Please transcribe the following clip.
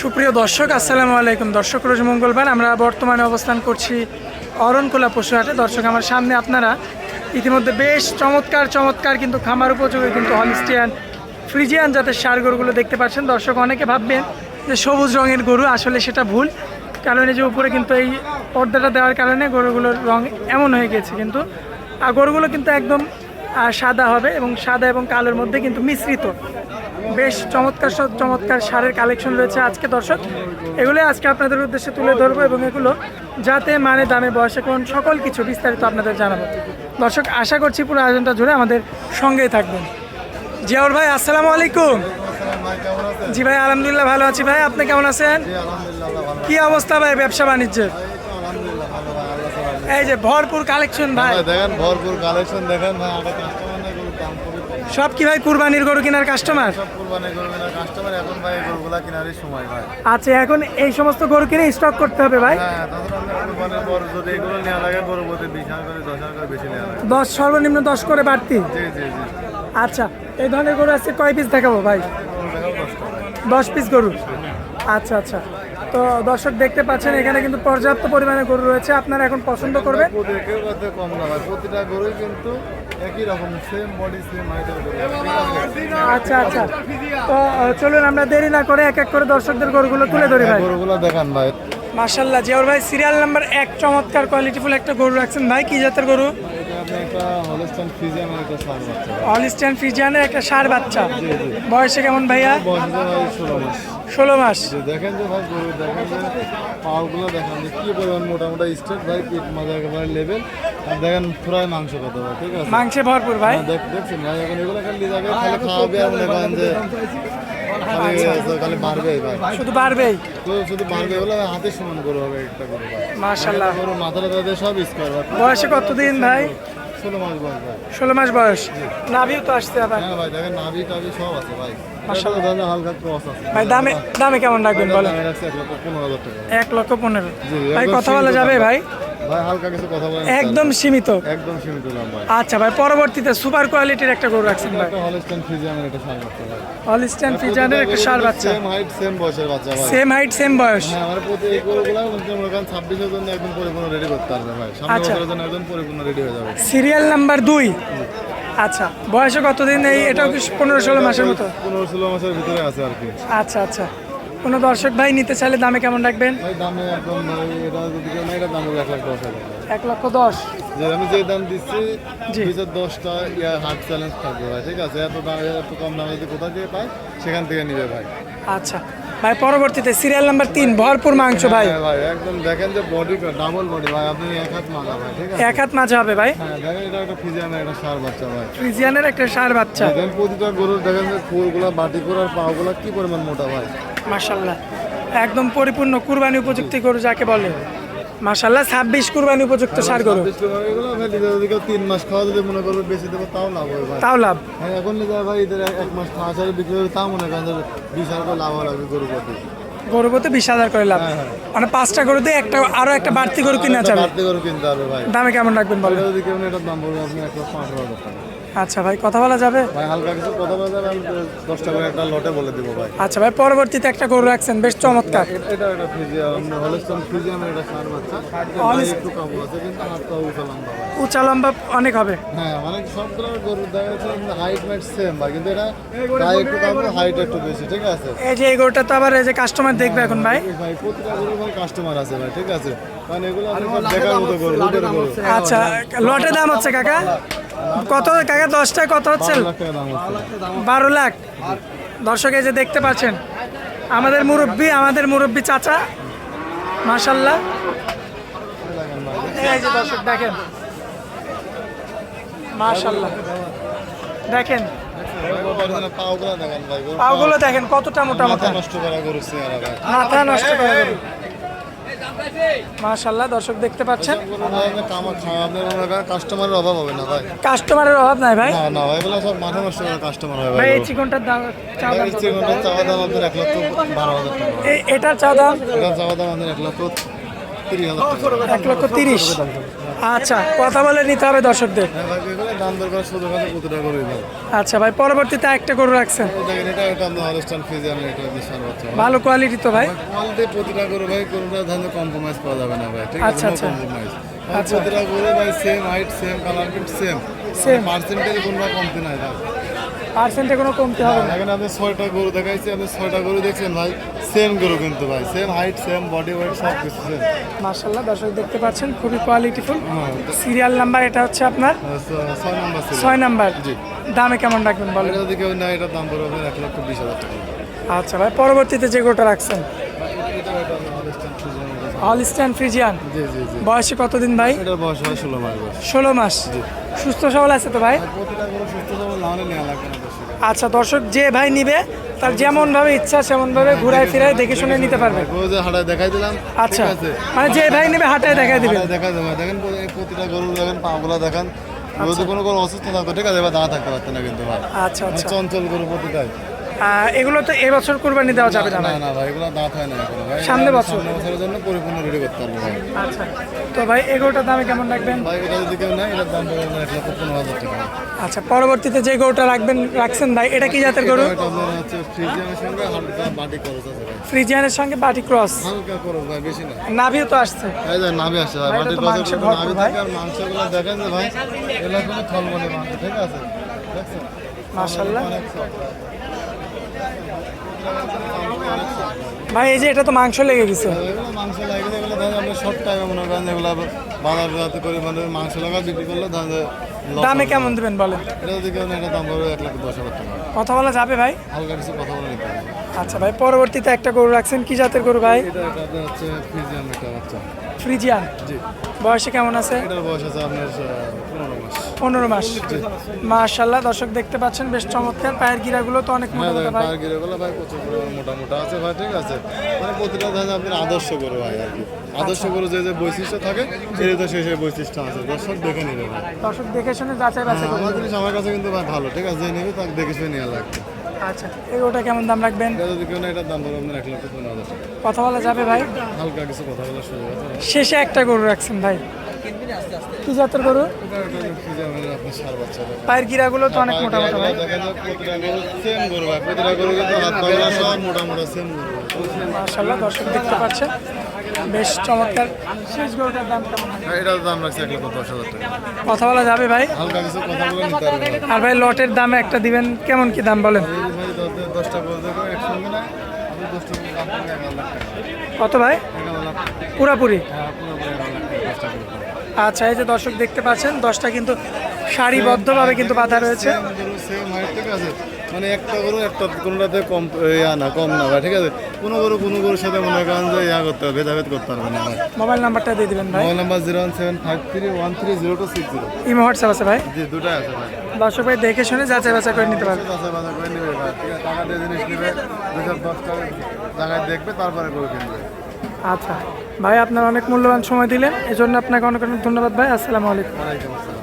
সুপ্রিয় দর্শক, আসসালামু আলাইকুম। দর্শক, রোজ মঙ্গলবার আমরা বর্তমানে অবস্থান করছি অরণকোলা পশুহাটে। দর্শক, আমার সামনে আপনারা ইতিমধ্যে বেশ চমৎকার চমৎকার কিন্তু খামার উপযোগী কিন্তু হলিস্টিয়ান ফ্রিজিয়ান জাতের সার গরুগুলো দেখতে পাচ্ছেন। দর্শক, অনেকে ভাববেন যে সবুজ রঙের গরু, আসলে সেটা ভুল। কারণ এই যে উপরে কিন্তু এই পর্দাটা দেওয়ার কারণে গরুগুলোর রং এমন হয়ে গেছে। কিন্তু আর গরুগুলো কিন্তু একদম সাদা হবে এবং সাদা এবং কালোর মধ্যে কিন্তু মিশ্রিত। বেশ চমৎকার সব চমৎকার সারের কালেকশন রয়েছে আজকে দর্শক। এগুলো আজকে আপনাদের উদ্দেশ্যে তুলে ধরবো এবং এগুলো যাতে মানে দামে, বয়সে কোন সকল কিছু বিস্তারিত আপনাদের জানাব। দর্শক, আশা করছি পুরো আয়োজনটা জুড়ে আমাদের সঙ্গেই থাকবেন। জিয়াউর ভাই, আসসালামু আলাইকুম। জি ভাই, আলহামদুলিল্লাহ ভালো আছি ভাই, আপনি কেমন আছেন? কি অবস্থা ভাই, ব্যবসা বাণিজ্যের? এই যে ভরপুর কালেকশন ভাই। দেখেন, ভরপুর কালেকশন, দেখেন ভাই আগে কাস্টমার না গরুর দাম খুবই কম। সব কি ভাই কুরবানির গরু কেনার কাস্টমার সব কুরবানি করবে কাস্টমার এখন ভাই গরুগুলা কেনারই সময় ভাই। আচ্ছা এখন এই সমস্ত গরু কিনে স্টক করতে হবে ভাই? হ্যাঁ কুরবানির পর যদি এগুলো নেওয়া লাগে গরু প্রতি বিশ করে দশ হাজার করে বেশি নেওয়া লাগে। দশ সর্বনিম্ন দশ করে বাড়তি? জি জি জি। আচ্ছা এই ধরনের গরু আছে কয় পিস দেখাবো ভাই? গরু দেখাও কষ্ট ভাই দশ পিস গরু? আচ্ছা আচ্ছা। তো দর্শক দেখতে পাচ্ছেন এখানে কিন্তু পর্যাপ্ত পরিমাণে গরু রয়েছে আপনারা এখন পছন্দ করবেন? কম না প্রতিটা গরুই কিন্তু একই রকম সেম বডি সেম হাইটের গরু। ঠিক আছে? আচ্ছা আচ্ছা। তো চলুন আমরা দেরি না করে এক এক করে দর্শকদের গরুগুলো তুলে ধরি ভাই। গরুগুলো দেখান ভাই। মার্শাল্লাহ জিয়াউর ভাই সিরিয়াল নাম্বার এক চমৎকার কোয়ালিটিফুল একটা গরু রাখছেন ভাই কি জাতের গরু? একটা একটা সার বাচ্চা। ফিজিয়ানের একটা সার বাচ্চা। বয়সে কেমন ভাইয়া? ষোলো মাস। দেখেন যে ভাই গরু দেখেন যে পাওগুলো দেখেন যে কি পরিমাণ মোটা মোটা স্টেট ভাই পিঠ মাজা একেবারে লেভেল আর দেখেন ফ্রাই মাংস কত ভাই ঠিক আছে? মাংসে ভরপুর ভাই। হ্যাঁ, দেখ- দেখছেন ভাই এখন এগুলো খালি যাবে খালি খাওয়াবে আর মনে করেন যে ভাই। শুধু বাড়বেই? শুধু হাতে সমান গরু হবে একটা গরু ভাই। মার্শাল্লাহ গরু মাথাটা সব ভাই। বয়সে কতদিন ভাই? ষোলো মাস বয়স ভাই। ষোলো মাস বয়স। নাভিও তো আসছে আবার। হ্যাঁ ভাই দেখেন নাভি টাভি সব আছে ভাই। হালকা ক্রস আছে। ভাই দামে দামে কেমন রাখবেন বলেন? এক লক্ষ পনেরো হাজার টাকা। এক লক্ষ পনেরো। ভাই কথা বলা যাবে ভাই? ভাই হালকা কিছু কথা বলেন একদম সীমিত। একদম সীমিত দাম ভাই। আচ্ছা ভাই পরবর্তীতে সুপার কোয়ালিটির একটা গরু রাখছেন ভাই। ফ্রিজিয়ামের একটা সার বাচ্চা ভাই। হলিস্টান ফিজানের একটা সার বাচ্চা। সেম হাইট সেম বয়সের বাচ্চা ভাই। সেম হাইট সেম বয়স। হ্যাঁ আমার প্রতি এই গরুগুলো মনে করেন ছাব্বিশের জন্য একদম পরিপূর্ণ রেডি করতে পারবে ভাই। সামনে আচ্ছা। বছরের জন্য একদম পরিপূর্ণ রেডি হয়ে যাবে। সিরিয়াল নাম্বার দুই। আচ্ছা বয়সে কতদিন এই? এটাও কি পনেরো ষোলো মাসের মতো? পনেরো ষোলো মাসের ভিতরে আছে আর কি। আচ্ছা আচ্ছা। কোনো দর্শক ভাই নিতে চাইলে দামে কেমন রাখবেন? ভাই দামে একদম ভাই এটা যদি কেউ নেয়, দাম এক লাখ দশ হাজার এক লক্ষ দশ। যে আমি যে দাম দিচ্ছি দুইশো দশটা ইয়া হার্ট চ্যালেঞ্জ থাকবে ভাই ঠিক আছে? এত দাম এত কম দামে যদি কোথা থেকে পায় সেখান থেকে নিবে ভাই। আচ্ছা। ভাই পরবর্তীতে সিরিয়াল নাম্বার তিন ভরপুর মাংস ভাই হ্যাঁ ভাই। একদম দেখেন যে বডি ডাবল বডি ভাই আপনি এক হাত মালা ভাই ঠিক আছে? এক হাত মাঝে হবে ভাই। হ্যাঁ দেখেন এটা একটা ফিজিয়ামের একটা সার বাচ্চা ভাই। ফ্রিজিয়ানের একটা সার বাচ্চা। দেখেন প্রতিটা গরুর দেখেন যে ফুলগুলা বাটি করার পাগুলা কি পরিমাণ মোটা ভাই। মাশাল্লাহ একদম পরিপূর্ণ কুরবানি উপযুক্ত গরু যাকে বলে। মাশাল্লাহ ছাব্বিশ কুরবানি উপযুক্ত সার গরু। তিন মাস খাওয়া যদি মনে করবে বেশি দেবো তাও লাভ হবে তাও লাভ। হ্যাঁ এখন নিতে হয় ভাই এদের এক মাস খাওয়া ছাড়া বিক্রি হবে তাও মনে করেন বিশ হাজার করে লাভ লাগবে গরু প্রতি। গরু প্রতি বিশ হাজার করে লাভ। হ্যাঁ, হ্যাঁ। মানে পাঁচটা গরুতে একটা আরও একটা বাড়তি গরু কিনা যাবে। বাড়তি গরু কিনতে হবে ভাই। দামে কেমন রাখবেন বলেন? যদি কেউ নেয়, এটার দাম পড়বে আপনি এক পনেরো হাজার টাকা। আচ্ছা ভাই কথা বলা যাবে? ভাই হালকা কিছু কথা বলা যাবে আমি দশটা করে একটা লটে বলে দিব ভাই। আচ্ছা ভাই পরবর্তীতে একটা গরু রাখছেন বেশ চমৎকার। এটা- এটা একটা ফ্রিজিয়াম হলস্টন ফ্রিজিয়ামের একটা সার বাচ্চা। একটু কাবু আছে কিন্তু হাতটা উঁচা লম্বা উঁচা লম্বা অনেক হবে। হ্যাঁ মানে সবগুলো গরু দেখা যাচ্ছে হাইট ম্যাট সেম ভাই কিন্তু এটা গায়ে একটু কাবু হাইট একটু বেশি ঠিক আছে? এই যে এই গরুটা তো আবার এই যে কাস্টমার দেখবে এখন ভাই। ভাই প্রতিটা গরু ভাই কাস্টমার আছে ভাই ঠিক আছে? কারণ এগুলো সব দেখার মতো গরু আচ্ছা লটের দাম হচ্ছে কাকা? কত কাকা? দশটায় কত হচ্ছে? বারো লাখ। দর্শক এই যে দেখতে পাচ্ছেন আমাদের মুরব্বী আমাদের মুরব্বী চাচা মাশাল্লাহ দেখেন ভাই এই যে দর্শক দেখেন। পাওগুলো দেখেন গরু কতটা মোটামুটি। মোটা মাথা নষ্ট করা গরু মাথা নষ্ট করে দেবে মাশাল্লাহ দর্শক দেখতে পাচ্ছেন। কাস্টমারের অভাব হবে না ভাই। কাস্টমারের অভাব নাই ভাই? না না ভাই এগুলো সব মাথা নষ্ট করে কাস্টমার হয় ভাই এই চিকনটার দাম চাওয়া দাম? চিকনটার চাওয়া দাম আপনাদের এক লক্ষ বারো হাজার টাকা। এটার চাওয়া দাম? এটার দাম আপনার এক লক্ষ তিরিশ হাজার টাকা। এক লক্ষ তিরিশ। আচ্ছা কথা বলে নিতে হবে দর্শকদের। হ্যাঁ আচ্ছা ভাই পরবর্তীতে একটা গরু রাখছেন। ভালো কোয়ালিটি তো ভাই। প্রতিটা গরু ভাই কোনোটা ধানে কম্প্রোমাইজ করা যাবে না ভাই ঠিক আছে? আচ্ছা, আচ্ছা। আচ্ছা। প্রতিটা গরু ভাই same height same colour same same. Percentage কোনো কমতি নাই পার্সেন্টে কোনো কমতে হবে না। এখানে আপনি ছয়টা গরু দেখাইছি আপনি ছয়টা গরু দেখছেন ভাই? সেম গরু কিন্তু ভাই same height same body weight সব কিছু সেম মার্শাল্লাহ দর্শক দেখতে পাচ্ছেন খুবই কোয়ালিটিফুল সিরিয়াল নাম্বার এটা হচ্ছে আপনার? ছয় নম্বর ছয় নাম্বার জি। দামে কেমন রাখবেন বলেন? এটা যদি কেউ নেয় এটার দাম পড়বে এক লক্ষ বিশ হাজার টাকা। আচ্ছা ভাই পরবর্তীতে যে গরুটা রাখছেন? এটা এটা হলস্টান ফ্রিজিয়ান বয়সে কতদিন ভাই? বয়স ষোলো মাস ষোলো মাস। সুস্থ সবল আছে তো ভাই? সুস্থ সবল আচ্ছা দর্শক যে ভাই নিবে তার যেমন ভাবে ইচ্ছা সেমন ভাবে ঘুরায় ফিরায় দেখে শুনে নিতে পারবে। গরু যে দেখাই দিলাম আচ্ছা মানে যে ভাই নিবে হাটায় দেখাই দিবে। দেখা দেবে। দেখেন প্রতিটা গরু দেখেন পাগুলা দেখেন। যদি কোনো কোনো অসুস্থ থাকতো ঠিক আছে দাঁড়া থাকতে পারতো না কিন্তু আচ্ছা আচ্ছা। চঞ্চল গরু প্রতিটাই। এগুলো তো এবছর কোরবানি দেওয়া যাবে না না ভাই? না ভাই এগুলো দাঁত হয় না এখনও। ভাই সামনে বছর। বছরের জন্য পরিপূর্ণ রেডি করতে পারব ভাই। আচ্ছা। তো ভাই এগুলোটার দামে কেমন রাখবেন? ভাই এটা যদি কেউ নেয় এটার দাম পড়বে আপনার এক লক্ষ পনেরো হাজার টাকা। আচ্ছা পরবর্তীতে যে গরুটা রাখবেন রাখছেন ভাই এটা কি জাতের গরু? এটা আপনার হচ্ছে ফ্রিজিয়ানের সঙ্গে হালকা মাটি খরচ আছে ভাই। ফ্রিজিয়ানের সঙ্গে বাটি ক্রস হালকা খরচ ভাই বেশি না। নাভিও তো আসছে। এই যে নাভি আসছে ভাই একটু ভরপুর নাভি ভাই। থেকে আর মাংসগুলো দেখেন যে ভাই এগুলো কোনো থলমলে মাংস ঠিক আছে? দেখছেন? soft। ভাই এই যে এটা তো মাংস লেগে গেছে। এগুলো মাংস লাগে এগুলো ধরেন আপনি শর্ট টাইমে মনে করেন বাজার করে মানে মাংস লাগা বিক্রি করলে ধরেন দামে কেমন দিবেন বলেন? এটা যদি কেউ এটা দাম পড়বে এক লাখ দশ হাজার টাকা। কথা বলা যাবে ভাই? হালকা কিছু কথা বলে নিতে আচ্ছা ভাই পরবর্তীতে একটা গরু রাখছেন কি জাতের গরু ভাই? এটা এটা হচ্ছে ফ্রিজিয়ান একটা বাচ্চা। ফ্রিজিয়ান। জি। বয়সে কেমন আছে? এটার বয়স আছে আপনার পনেরো। মাস। পনেরো মাস। মাশাল্লাহ দর্শক দেখতে পাচ্ছেন বেশ চমৎকার। পায়ের গিরাগুলো তো অনেক মোটা হ্যাঁ মোটা পায়ের গিরেগুলো ভাই প্রচুর মোটা মোটা আছে ভাই ঠিক আছে? মানে প্রতিটা ধান আপনার আদর্শ গরু ভাই আর কি। আদর্শ গরু যে যে বৈশিষ্ট্য থাকে সেই তো সেই সেই বৈশিষ্ট্য আছে। দর্শক দেখে নেবে ভাই। দর্শক দেখে শুনে যাচাই বাছাই করে আমার জিনিস আমার কাছে কিন্তু ভাই ভালো ঠিক আছে? যে নেবে তাকে দেখে শুনে নেওয়া লাগবে। আচ্ছা এই গরুটা কেমন দাম রাখবেন? যদি কেউ না এটার দাম পড়বে আপনার এক লক্ষ পনেরো হাজার কথা বলা যাবে ভাই? হালকা কিছু কথা আছে ভাই। শেষে একটা গরু রাখছেন ভাই। কি জাতের গরু। পায়ের গিরাগুলো তো অনেক মোটা মোটা ভাই। মাশাল্লাহ দর্শক দেখতে পাচ্ছেন। বেশ চমৎকার। শেষ গরুটার দাম কেমন? এটার দাম রাখছে এক লক্ষ দশ হাজার টাকা। কথা বলা যাবে ভাই? হালকা কিছু কথা বলে নিতে পারবে। আর ভাই লটের দামে একটা দিবেন কেমন কি দাম বলেন? দশটা একসঙ্গে না কত ভাই? পুরাপুরি হ্যাঁ পুরোপুরি এগারো লাখ টাকা দশটা গরু আচ্ছা এই যে দর্শক দেখতে পাচ্ছেন দশটা কিন্তু সারিবদ্ধভাবে কিন্তু বাধা রয়েছে। মানে একটা গরু একটা কোনোটাতে কম ইয়া না কম না ভাই ঠিক আছে? কোনো গরু কোনো গরুর সাথে মনে করেন যে ইয়া করতে হবে ভেদাভেদ করতে পারবে না ভাই। মোবাইল নাম্বারটা দিয়ে দিবেন ভাই। Mobile number zero one seven five three one three zero two six zero. Imo WhatsApp আছে ভাই? জি দুটাই আছে ভাই। দর্শক ভাই দেখে শুনে যাচাই বাছাই করে নিতে পারবে বাসা বাসা করে নেবে ভাই। ঠিক আছে টাকা দিয়ে জিনিস নেবে দুশো দশ টাকা জায়গায় দেখবে তারপরে গরু কিনবে। আচ্ছা। ভাই, আপনার অনেক মূল্যবান সময় দিলেন। এজন্য আপনাকে অনেক অনেক ধন্যবাদ ভাই। আসসালামু আলাইকুম।